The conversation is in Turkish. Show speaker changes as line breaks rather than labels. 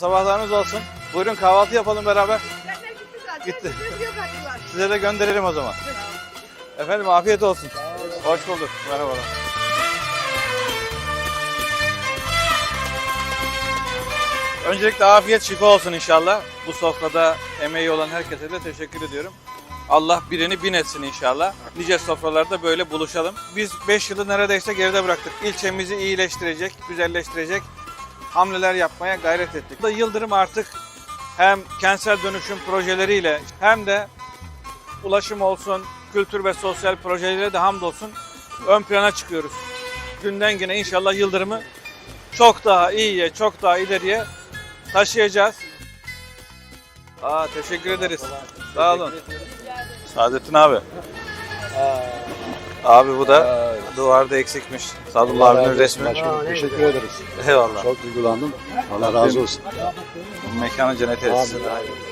Sabahlarınız olsun. Buyurun kahvaltı yapalım beraber.
Gitti zaten.
Gitti.
Sürpriz yok attılar.
Size de gönderelim o zaman. Efendim afiyet olsun. Hoş bulduk. Merhabalar. Öncelikle afiyet şifa olsun inşallah. Bu sofrada emeği olan herkese de teşekkür ediyorum. Allah birini bin etsin inşallah. Nice sofralarda böyle buluşalım. Biz 5 yılı neredeyse geride bıraktık. İlçemizi iyileştirecek, güzelleştirecek hamleler yapmaya gayret ettik. Da Yıldırım artık hem kentsel dönüşüm projeleriyle hem de ulaşım olsun, kültür ve sosyal projeleriyle de hamdolsun ön plana çıkıyoruz. Günden güne inşallah Yıldırım'ı çok daha iyiye, çok daha ileriye taşıyacağız. Aa, teşekkür ederiz. Sağ olun. Saadettin abi. Abi bu da duvarda eksikmiş. Sadullah abinin resmi.
Başkanım teşekkür ederiz.
Eyvallah.
Çok duygulandım. Allah razı olsun.
Mekanı cennet etsin.
Amin.